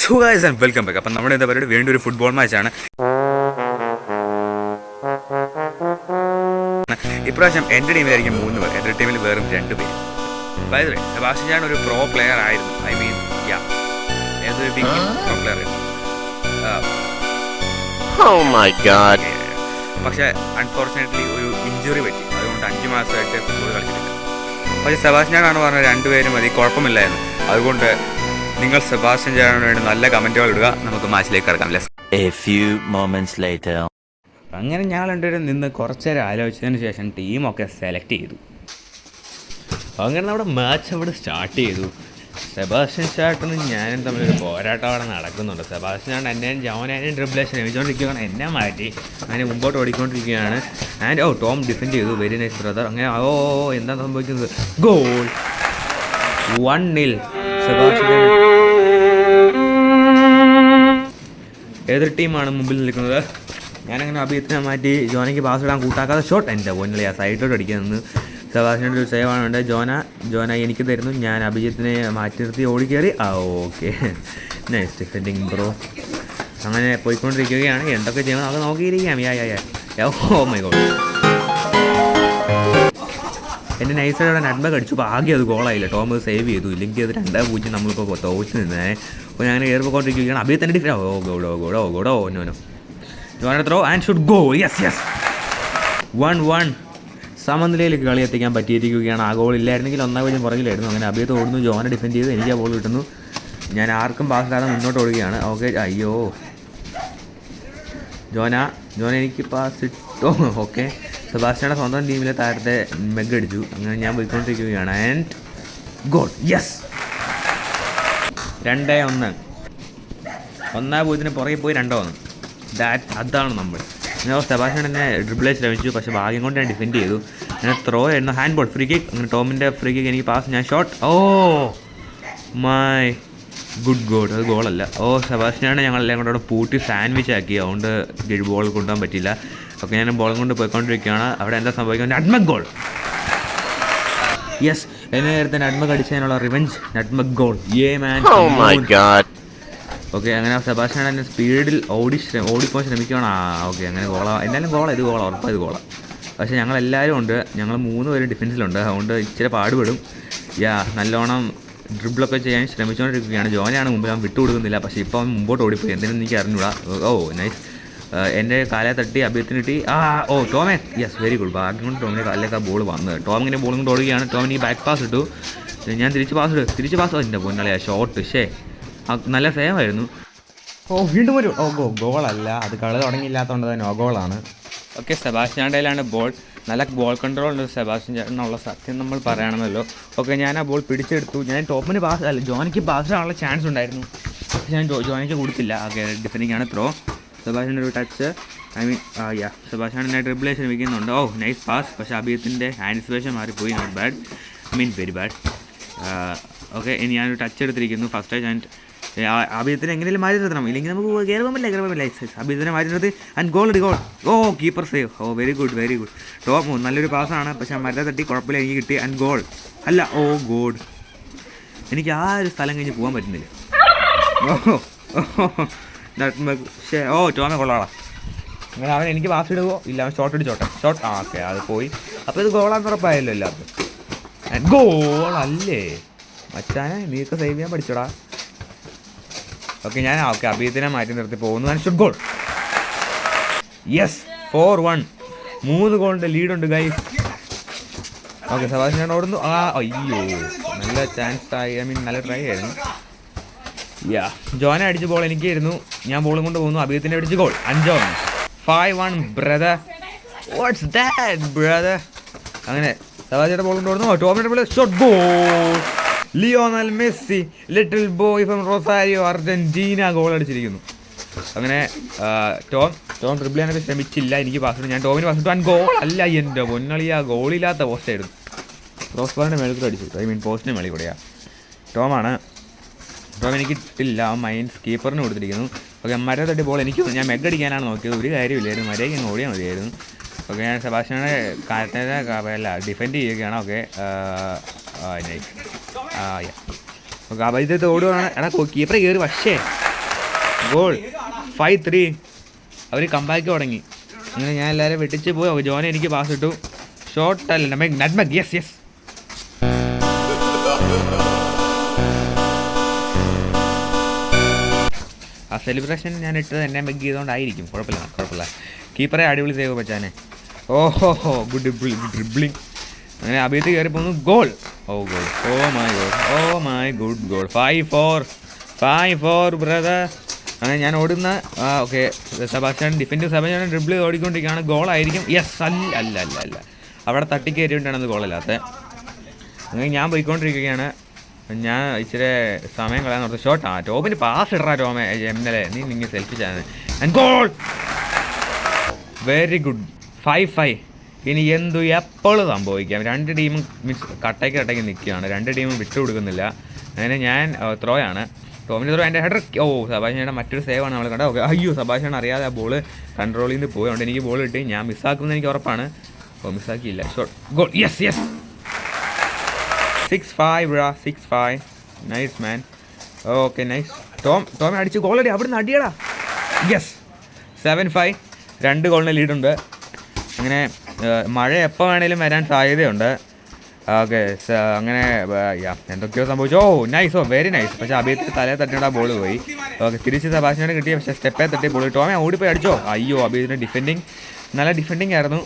So guys and welcome back അപ്പം നമ്മുടെ എന്താ പറയുക വീണ്ടും ഒരു ഫുട്ബോൾ മാച്ചാണ് ഇപ്രാവശ്യം എന്റെ ടീമിലായിരിക്കും മൂന്ന് പേർ എന്റെ ടീമിൽ വെറും രണ്ട് പേര്. വേ സെബാസ്റ്റ്യൻ ഞാൻ ഒരു പ്രോ പ്ലെയർ ആയിരുന്നു. ഐ മീൻ യാ ഏതൊരു ബിഗ് പ്രോ പ്ലെയർ ആയിരുന്നു. ആ, Oh. പക്ഷേ അൺഫോർച്ചുനേറ്റ്ലി ഒരു ഇഞ്ചുറി പറ്റി. അതുകൊണ്ട് അഞ്ച് മാസമായിട്ട് ഫുട്ബോൾ കളിച്ചിട്ടില്ല. പക്ഷേ സെബാസ്റ്റ്യൻ ആണ് പറഞ്ഞ രണ്ടുപേരും മതി കുഴപ്പമില്ലായിരുന്നു. അതുകൊണ്ട് നിങ്ങൾ സെബാസ്റ്റ്യൻ ചേട്ടന് വേണ്ടി നല്ല കമന്റുകൾ ഇടുക. നമുക്ക് മാച്ചിലേക്ക് കിടക്കാം ലെസ് എ ഫ്യൂ moments ലേറ്റർ അങ്ങനെ ഞങ്ങൾ രണ്ടുപേരും നിന്ന് കുറച്ചേരം ആലോചിച്ചതിന് ശേഷം ടീമൊക്കെ സെലക്ട് ചെയ്തു. അങ്ങനെ നമ്മുടെ മാച്ച് അവിടെ സ്റ്റാർട്ട് ചെയ്തു. സെബാസ്റ്റ്യൻ ചാട്ടനും ഞാനും തമ്മിലൊരു പോരാട്ടം അവിടെ നടക്കുന്നുണ്ട്. സെബാസ്റ്റ്യൻ ആണ് എന്നെയും ജോനാനും ഡ്രിബിളെ ശ്രമിച്ചുകൊണ്ടിരിക്കുകയാണ്. എന്നെ മാറ്റി. അങ്ങനെ മുമ്പോട്ട് ഓടിക്കൊണ്ടിരിക്കുകയാണ്. ആൻഡ് ഓ ടോം ഡിഫെൻഡ് ചെയ്തു. വെരി നൈസ് ബ്രദർ അങ്ങനെ ഓ ഓ, എന്താ സംഭവിക്കുന്നത്? ഗോൾ വൺ നിൽ സെബാസ്റ്റ്യൻ ഏതൊരു ടീമാണ് മുമ്പിൽ നിൽക്കുന്നത്. ഞാനങ്ങനെ അഭിയത്തിനെ മാറ്റി ജോനയ്ക്ക് പാസ് ഇടാൻ കൂട്ടാക്കാതെ ഷോട്ട് എന്റെ പൊന്നിലെ ആ സൈഡിലോട്ട് അടിക്കുന്നത് സെബാസ്റ്റിന്റെ ഒരു സേവാണ് ഉണ്ട്. ജോന ജോന എനിക്ക് തരുന്നു. ഞാൻ അഭിജിത്തിനെ മാറ്റി നിർത്തി ഓടിക്കേറി ആ ഓക്കെ നൈസ് ഡിഫെൻഡിങ് ബ്രോ അങ്ങനെ പോയിക്കൊണ്ടിരിക്കുകയാണ്. എന്തൊക്കെ ചെയ്യണം? അത് നോക്കിയിരിക്കാം. Ya ya ya oh my God എന്റെ നൈസോടെ നട്ബക്ക് അടിച്ചു ആകെ അത് ഗോളായില്ല ടോം സേവ് ചെയ്തു. ഇല്ലെങ്കിൽ അത് രണ്ടാം പൂജ്യം നമ്മളിപ്പോൾ തോച്ച് നിന്നേ. അപ്പോൾ ഞാൻ കയറി പോയിക്കൊണ്ടിരിക്കുകയാണ് അഭിയെ തന്നെ ഡിഫറെ ഓ ഗോഡോ ഗോഡോ ഗോഡോ no no ജോനെ throw and should go yes yes one one സമനിലയിലേക്ക് കളി എത്തിക്കാൻ പറ്റിയിരിക്കുകയാണ്. ആ ഗോൾ ഇല്ലായിരുന്നെങ്കിൽ ഒന്നാം പൂജ്യം പുറകിലായിരുന്നു. അങ്ങനെ അഭിയത്ത് ഓടുന്നു. ജോനെ ഡിഫെൻഡ് ചെയ്ത് എനിക്ക് ആ ബോൾ കിട്ടുന്നു. ഞാൻ ആർക്കും പാസ് ഇടാതെ മുന്നോട്ട് ഓടുകയാണ്. ഓക്കെ അയ്യോ. ജോന ജോന എനിക്ക് പാസ് ഇട്ടോ ഓക്കെ സെബാസ്റ്റ്യയുടെ സ്വന്തം ടീമിലെ താരത്തെ മെഗ് അടിച്ചു. അങ്ങനെ ഞാൻ പോയിക്കൊണ്ടിരിക്കുകയാണ്. ആൻഡ് ഗോൾ യെസ് രണ്ടേ ഒന്ന്. ഒന്നാ പൂജ്യത്തിന് പുറകെ പോയി രണ്ടോ ഒന്ന്. ദാറ്റ് അതാണ് നമ്മൾ. ഞാൻ സെബാസ്റ്റ്യൻ എന്നെ ഡ്രിബിളെ ശ്രമിച്ചു. പക്ഷേ ഭാഗ്യം കൊണ്ട് ഞാൻ ഡിഫെൻഡ് ചെയ്തു. ഞാൻ ത്രോ ആയിരുന്നു. ഹാൻഡ് ബോൾ ഫ്രീ കിക്ക് അങ്ങനെ ടോമിന്റെ ഫ്രീ കിക്ക് എനിക്ക് പാസ് ഞാൻ shot oh my good God അത് ഗോളല്ല ഓ സെബാസ്റ്റ്യനാണ് ഞങ്ങളെല്ലാം കൂടെ പൂട്ടി സാൻഡ്വിച്ച് ആക്കി. അതുകൊണ്ട് ബോൾ കൊണ്ടുപോകാൻ പറ്റില്ല ഓക്കെ ഞാൻ ബോളും കൊണ്ട് പോയിക്കൊണ്ടിരിക്കുകയാണ്. അവിടെ എന്താ സംഭവിക്കുന്നത്? നട്മക് ഗോൾ യെസ് എന്നെ നേരത്തെ നട്മക് അടിച്ചതിനുള്ള revenge nutmeg goal a man Oh. Okay അങ്ങനെ സെബാസ്റ്റ്യൻ എന്നെ സ്പീഡിൽ ഓടി ശ്രമ ഓടിപ്പോകാൻ ശ്രമിക്കുകയാണ്. ആ ഓക്കെ അങ്ങനെ ഗോളാ എന്തായാലും ഗോള ഇത് ഗോള ഉറപ്പാണ് ഇത് ഗോള പക്ഷേ ഞങ്ങൾ എല്ലാവരും ഉണ്ട്. ഞങ്ങൾ മൂന്ന് പേരും ഡിഫൻസിലുണ്ട് അതുകൊണ്ട് ഇച്ചിരി പാടുപെടും. യാ നല്ലോണം ഡ്രിബിളൊക്കെ ചെയ്യാൻ ശ്രമിച്ചുകൊണ്ടിരിക്കുകയാണ് ജോനെയാണ് മുമ്പ് ഞാൻ വിട്ടുകൊടുക്കുന്നില്ല. പക്ഷേ ഇപ്പം മുമ്പോട്ട് ഓടിപ്പോയി. എന്തിനും എനിക്ക് അറിഞ്ഞൂടാ. ഓ നൈസ് എന്റെ കാലെ തട്ടി അഭ്യത്തിന് കിട്ടി. ആ ഓ ടോമേ. യെസ് വെരി ഗുഡ് ഭാഗ്യം കൊണ്ട് ടോമിന്റെ കാലിലേക്ക് ആ ബോൾ വന്നത് ടോമിന്റെ ബോളും കൊണ്ട് ഓടുകയാണ്. ടോമിന് ഈ ബാക്ക് പാസ് ഇട്ടു. ഞാൻ തിരിച്ച് പാസ് ഇട്ടു. തിരിച്ച് പാസ് എന്റെ പൊന്നാളിയാ ഷോട്ട് ഷേ നല്ല സേവ് ആയിരുന്നു. ഓ വീണ്ടും ഒരു ഓ ഗോ ഗോളല്ല അത് കളി തുടങ്ങിയില്ലാത്തതുകൊണ്ട് തന്നെ ഓ ഗോളാണ് ഓക്കെ സെബാസ്റ്റ്യാന്റെയിലാണ് ബോൾ നല്ല ബോൾ കൺട്രോൾ ഉണ്ട് സെബാസ്റ്റ്യൻ ചേട്ടനുള്ള സത്യം നമ്മൾ പറയണമല്ലോ. ഓക്കെ ഞാൻ ആ ബോൾ പിടിച്ചെടുത്തു. ഞാൻ ടോപ്പിന് പാസ് അല്ല ജോനിക്ക് പാസ് ആവാനുള്ള ചാൻസ് ഉണ്ടായിരുന്നു. ഞാൻ ജോ ജോനിക്ക് കൊടുത്തില്ല. ഓക്കെ ഡിഫൻഡിങ് ആണ് ത്രോ സെബാസ്റ്റ്യന്റെ ഒരു touch I mean yeah Sebastian എന്നെ ഡ്രിബിളെ ശ്രമിക്കുന്നുണ്ട് ഓ നൈസ് പാസ് പക്ഷേ അഭിയത്തിന്റെ ആന്റിസിപ്പേഷൻ മാറിപ്പോയി. Not bad I mean very bad okay ഇനി ഞാനൊരു ടച്ച് എടുത്തിരിക്കുന്നു. ഫസ്റ്റ് ടച്ച് ആൻഡ് അഭിയത്തിന് എങ്ങനെയും മാറ്റി നിർത്തണം. ഇല്ലെങ്കിൽ നമുക്ക് കയറുമ്പോൾ പറ്റില്ല അഭിയത്തിനെ മാറ്റി നിർത്തി. ആൻഡ് ഗോൾ ഇടി goal oh keeper save oh very good very good top നല്ലൊരു പാസ്സാണ് പക്ഷേ മരത്തെ തട്ടി കുഴപ്പമില്ല. എനിക്ക് കിട്ടി. ആൻഡ് ഗോൾ അല്ല ഓ ഗോഡ് എനിക്ക് ആ ഒരു സ്ഥലം കഴിഞ്ഞ് പോകാൻ പറ്റുന്നില്ല. ഓ ഓ ടോമെ കൊള്ളാളാ. അങ്ങനെ അവൻ എനിക്ക് പാസ് ഇടുവോ? ഇല്ല അവൻ ഷോട്ട് അടിച്ചോട്ടെ. ഷോട്ട് ആ ഓക്കെ അത് പോയി. അപ്പോൾ ഇത് ഗോളാന്ന് ഉറപ്പായല്ലോ എല്ലാവർക്കും. ഗോളല്ലേ മച്ചാനെ നീക്ക് സേവ് ചെയ്യാൻ പഠിച്ചോടാ. ഓക്കെ ഞാൻ ഓക്കെ അഭിയത്തിനെ മാറ്റി നിർത്തി പോകുന്നു. Should goal yes four one മൂന്ന് ഗോളിന്റെ ലീഡുണ്ട് ഗൈ ഓക്കെ സവാസ് ഞാൻ ഓടുന്നു. ആ അയ്യോ നല്ല ചാൻസ് ആയി. ഐ മീൻ നല്ല ട്രൈ ആയിരുന്നു. യാ ജോന അടിച്ച ബോൾ എനിക്കായിരുന്നു. ഞാൻ ബോളും കൊണ്ട് പോകുന്നു. അഭിയത്തിന്റെ അടിച്ച ഗോൾ അഞ്ചോ five one brother what's that brother അങ്ങനെ സവാജിയുടെ ബോൾ കൊണ്ട് പോകുന്നു ടോമിന്റെ shot goal Lionel Messi little boy from Rosario Argentina goal അടിച്ചിരിക്കുന്നു. അങ്ങനെ ടോം ടോം ട്രിബിൾ ചെയ്യാനൊക്കെ ശ്രമിച്ചില്ല. എനിക്ക് പാസ്. ഞാൻ ടോമിന് പാസ് ഇട്ടു. ഗോൾ അല്ല എന്റെ പൊന്നളി ആ ഗോളില്ലാത്ത പോസ്റ്റായിരുന്നു ക്രോസ് ബാറിന്റെ മേളിൽ അടിച്ചു. ഐ മീൻ പോസ്റ്റിന് മേളിൽ കൂടെയാണ് ടോമാണ് ടോം എനിക്ക് ഇല്ല ആ മൈൻസ് കൊടുത്തിരിക്കുന്നു. ഓക്കെ മര തട്ടി ബോൾ എനിക്ക് ഞാൻ മെഗ് അടിക്കാനാണ് നോക്കിയത്. ഒരു കാര്യമില്ലായിരുന്നു. മരേക്ക് അങ്ങ് ഓടിയാൽ മതിയായിരുന്നു. ഓക്കെ ഞാൻ സെബാഷനെ കാറ്റനെ അല്ല ഡിഫെൻഡ് ചെയ്യുകയാണ്. ഓക്കെ ഓക്കെ ഓക്കെ അഭിജിത്ത് ഓടുകയാണ് എടാ കീപ്പറെ കയറി പക്ഷേ. ഗോൾ. ഫൈവ് ത്രീ അവർ കമ്പാക്ക് തുടങ്ങി. അങ്ങനെ ഞാൻ എല്ലാവരും വെട്ടിച്ച് പോയി. ജോനെ എനിക്ക് പാസ് ഇട്ടു. ഷോർട്ട് അല്ല നട്മക് യെസ് യെസ് സെലിബ്രേഷൻ ഞാൻ ഇട്ടത് എന്നെ ബെഗ് ചെയ്തുകൊണ്ടായിരിക്കും കുഴപ്പമില്ല കുഴപ്പമില്ല കീപ്പറെ അടിപൊളി സേവ് പറ്റാനെ ഓഹോ ഹോ ഗുഡ് ഗുഡ് ഡ്രിബ്ലിംഗ് അങ്ങനെ അഭിയത്ത് കയറി പോകുന്നു goal oh goal oh my goal oh my good goal five four five four brother അങ്ങനെ ഞാൻ ഓടുന്ന okay Sebastian defend Sebastian dribble ഓടിക്കൊണ്ടിരിക്കുകയാണ്. ഗോളായിരിക്കും യെസ് അല്ല അല്ല അല്ല അല്ല. അവിടെ തട്ടിക്കയറിയിട്ടാണ് അത് ഗോളല്ലാത്ത അങ്ങനെ ഞാൻ പോയിക്കൊണ്ടിരിക്കുകയാണ്. ഞാൻ ഇച്ചിരി സമയം കളയാൻ ഷോട്ട് ആ ടോമിന് പാസ് ഇടറാ ടോമേ. എംഎൽഎ നീ നിങ്ങൾ selfie and goal very good five five ഇനി എന്തു എപ്പോഴും സംഭവിക്കാം. രണ്ട് ടീമും മീൻസ് കട്ടയ്ക്ക് കട്ടയ്ക്ക് നിൽക്കുകയാണ്. രണ്ട് ടീമും വിട്ടു കൊടുക്കുന്നില്ല. അങ്ങനെ ഞാൻ ത്രോ ആണ്. ടോമിന്റെ ത്രോ എന്റെ ഹെഡർ ഓ സബാഷയുടെ മറ്റൊരു സേവാണ് നമ്മൾ കണ്ടത്. ഓക്കെ അയ്യോ സബാഷാണ് അറിയാതെ ആ ബോൾ കൺട്രോളിൽ നിന്ന് പോയതുകൊണ്ട് എനിക്ക് ബോൾ കിട്ടി. ഞാൻ മിസ്സാക്കുമെന്ന് എനിക്ക് ഉറപ്പാണ്. ഓ മിസ്സാക്കിയില്ല shot goal yes yes six five bro. Six five nice man okay nice Tom Tomy അടിച്ച് ഗോൾ അടി അവിടുന്ന് അടിയടാ. യെസ് സെവൻ ഫൈവ് രണ്ട് ഗോളിന് ലീഡുണ്ട് അങ്ങനെ മഴ എപ്പോൾ വേണേലും വരാൻ സാധ്യതയുണ്ട്. ഓക്കെ അങ്ങനെ എന്തൊക്കെയോ സംഭവിച്ചു. Oh nice oh very nice പക്ഷേ അഭിയത്തിന് തലയെ തട്ടിയുടെ ബോൾ പോയി. ഓക്കെ തിരിച്ച് സബാഷിനോട് കിട്ടിയ പക്ഷേ സ്റ്റെപ്പേ തട്ടി ബോൾ ടോമെ ഓടിപ്പോയി അടിച്ചോ? അയ്യോ അഭിയത്തിന്റെ ഡിഫെൻഡിങ് നല്ല ഡിഫെൻഡിങ് ആയിരുന്നു.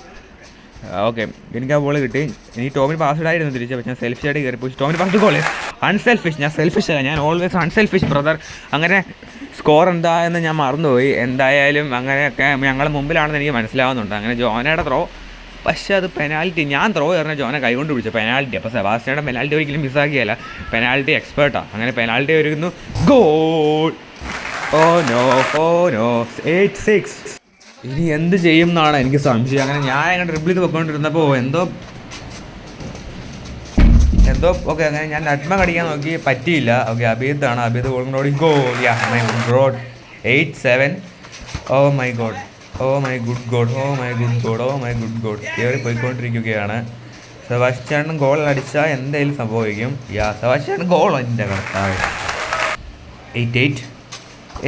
ഓക്കെ എനിക്ക് ആ ബോൾ കിട്ടി. എനിക്ക് ടോമിന് പാസ് ഇടായിരുന്നു തിരിച്ച്. പക്ഷെ ഞാൻ സെൽഫിഷ് ആയിട്ട് കയറി പോയി. ടോമിന് ഫസ്റ്റ് ഗോൾ അൺസെൽഫിഷ് ഞാൻ സെൽഫിഷ് അല്ല. ഞാൻ ഓൾവേസ് അൺസെൽഫിഷ് ബ്രദർ അങ്ങനെ സ്കോർ എന്താ എന്ന് ഞാൻ മറന്നുപോയി. എന്തായാലും അങ്ങനെയൊക്കെ ഞങ്ങൾ മുമ്പിലാണെന്ന് എനിക്ക് മനസ്സിലാവുന്നുണ്ട്. അങ്ങനെ ജോനയുടെ ത്രോ പക്ഷേ അത് പെനാൽറ്റി ഞാൻ ത്രോ എറിഞ്ഞ ജോനെ കൈകൊണ്ട് പിടിച്ചു. പെനാൽറ്റി അപ്പോൾ സെബാസ്റ്റ്യയുടെ പെനാൽറ്റി ഒരിക്കലും മിസ്സാക്കിയല്ല പെനാൽറ്റി എക്സ്പേർട്ടാണ് അങ്ങനെ പെനാൽറ്റി ഒരുക്കുന്നു. Goal oh no oh no eight six ഇനി എന്ത് ചെയ്യും എന്നാണ് എനിക്ക് സംശയം. അങ്ങനെ ഞാൻ അങ്ങനെ ഡ്രിബിൾ ചെയ്ത് എന്തോ എന്തോ ഓക്കെ അങ്ങനെ ഞാൻ നട്മ കടിക്കാൻ നോക്കി. പറ്റിയില്ല. ഓക്കെ അബീദാണ് Abeed ഗോളിനോട് go yeah God eight seven oh my God oh my good God oh my good God oh my good God കയറി പോയിക്കൊണ്ടിരിക്കുകയാണ്. സെബാസ്റ്റ്യാനും ഗോൾ അടിച്ചാൽ എന്തെങ്കിലും സംഭവിക്കും. യാ സെബാസ്റ്റ്യാൻ ഗോൾ എന്റെ കർത്താവ്. എയ്റ്റ് എയ്റ്റ്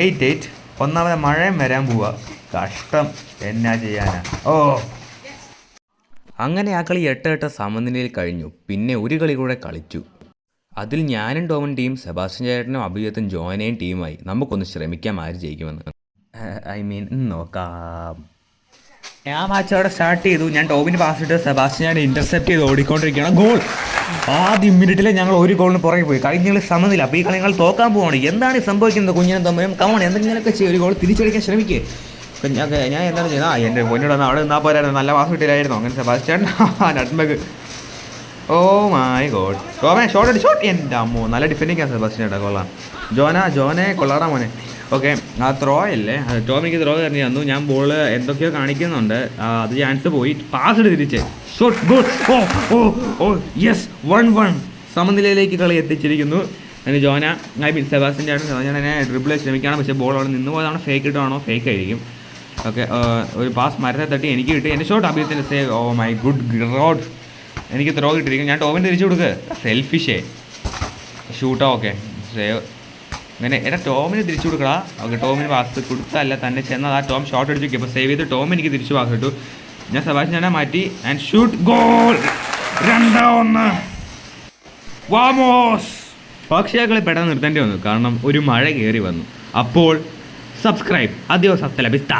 എയ്റ്റ് എയ്റ്റ് ഒന്നാമത് മഴയും വരാൻ പോവാ. കഷ്ടം. എന്നാ ചെയ്യാനാ? ഓ. അങ്ങനെ ആ കളി എട്ട് എട്ട് സമനിലയിൽ കഴിഞ്ഞു. പിന്നെ ഒരു കളി കൂടെ കളിച്ചു. അതിൽ ഞാനും ടോമൻ ടീം സെബാസ്റ്റ്യൻ ചേട്ടനും അഭിജിത്തും ജോനയും ടീമായി. നമുക്കൊന്ന് ശ്രമിക്കാം ആര് ജയിക്കുമെന്ന്. ഐ മീൻ നോക്കാം. ഞാൻ മാച്ച് അവിടെ സ്റ്റാർട്ട് ചെയ്തു. ഞാൻ ടോമിന് പാസ് ഇട്ട് സെബാസ്റ്റ്യൻ ഇന്റർസെപ്റ്റ് ചെയ്ത് ഓടിക്കൊണ്ടിരിക്കുകയാണ്. ഗോൾ. ആദ്യം മിനിറ്റിൽ ഞങ്ങൾ ഒരു ഗോളിന് പുറകെ പോയി. കഴിഞ്ഞ കളി സമനില. അപ്പോൾ ഈ കളി ഞങ്ങൾ തോക്കാൻ പോവാണ്. എന്താണ് സംഭവിക്കുന്നത് കുഞ്ഞിനും തമ്മിലും? കമൺ എന്തെങ്കിലുമൊക്കെ ചെയ്യും. ഒരു ഗോൾ തിരിച്ചടിക്കാൻ ശ്രമിക്കേ. ഇപ്പം ഞാൻ ഞാൻ എന്താണ് ചെയ്യുന്നത് ആ എന്റെ മുന്നോട് വന്നാൽ അവിടെ നിന്നാൽ പോരായിരുന്നു. നല്ല വാസം കിട്ടിയില്ലായിരുന്നു അങ്ങനെ Sebastian nutmeg oh my God. ടോമേ ഷോട്ട് അടി ഷോട്ട് എന്റെ അമ്മോ നല്ല ഡിഫെൻഡിങ് ആണ് സെബാസ്റ്റ്യൻ കേട്ടോ കൊള്ളാം. ജോന ജോനെ കൊള്ളാറാ മോനെ. ഓക്കെ ആ ത്രോ അല്ലേ? അത് ടോം എനിക്ക് ത്രോ തന്നെ തന്നു ഞാൻ ബോൾ എന്തൊക്കെയോ കാണിക്കുന്നുണ്ട്. അത് ചാൻസ് പോയി. പാസ് ഇട്ട് തിരിച്ച്. Shot good oh oh oh yes one one സമനിലയിലേക്ക് കളി എത്തിച്ചിരിക്കുന്നു. അതിന് ജോന ഐ മീൻ സെബാസ്റ്റ്യൻ ആണ് ഞാൻ എന്നെ ഡ്രിബിൾ ശ്രമിക്കുകയാണ്. പക്ഷേ ബോൾ അവിടെ നിന്ന് പോയതാണോ. ഫേക്ക് ഇട്ടാണോ ഫേക്ക് ആയിരിക്കും. ഓക്കെ ഒരു പാസ് മരത്തെ തട്ടി എനിക്ക് കിട്ടി. എന്റെ ഷോട്ട് അഭിയത്തിന്റെ സേവ് ഓ മൈ ഗുഡ് ഗ്രോഡ് എനിക്ക് ത്രോ കിട്ടിയിരിക്കും ഞാൻ ടോമിന് തിരിച്ചു കൊടുക്ക്. സെൽഫിഷേ ഷൂട്ടോ ഓക്കെ. സേവ് അങ്ങനെ എടാ ടോമിന് തിരിച്ചു കൊടുക്കടാ. ഓക്കെ ടോമിന് പാസ് കൊടുത്തല്ല തന്നെ ചെന്നാൽ ആ ടോം ഷോട്ട് അടിച്ചു അപ്പോൾ സേവ് ചെയ്ത് ടോം എനിക്ക് തിരിച്ചു പാസ് കിട്ടു ഞാൻ സബാഷ് ഞാൻ മാറ്റി. ആൻഡ് ഷൂട്ട് ഗോൾ രണ്ടാ ഒന്ന് വാമോസ് പക്ഷേ കളി പെട്ടെന്ന് നിർത്തേണ്ടി വന്നു. കാരണം ഒരു മഴ കയറി വന്നു. അപ്പോൾ സബ്സ്ക്രൈബ് അധികം സസ്തലഭിസ്ത